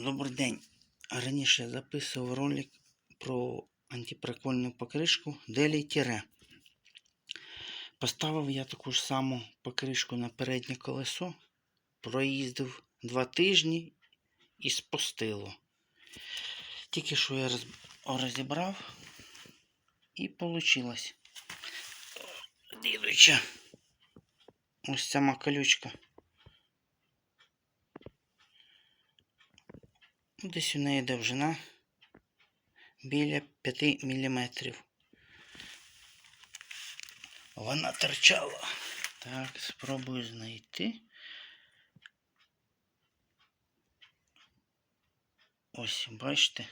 Добрий день. Раніше я записував ролик про антипрокольну покришку Делі Тіре. Поставив я таку ж саму покришку на переднє колесо, проїздив два тижні і спустило. Тільки що я розібрав і вийшло. Дідуча. Ось сама колючка. Десь у неї довжина біля 5 мм. Вона торчала. Так, спробую знайти. Ось, бачите,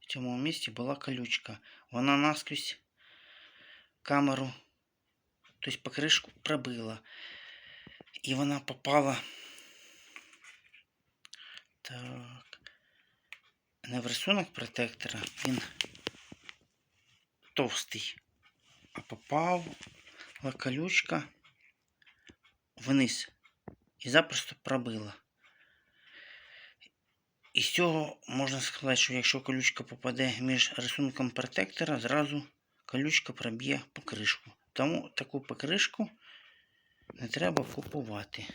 в цьому місці була колючка. Вона наскрізь камеру, тобто покришку пробила. І вона попала так. Не в рисунок протектора, він товстий. А попав колючка вниз і запросто пробила. І з цього можна сказати, що якщо колючка попаде між рисунком протектора, зразу колючка проб'є покришку. Тому таку покришку не треба купувати.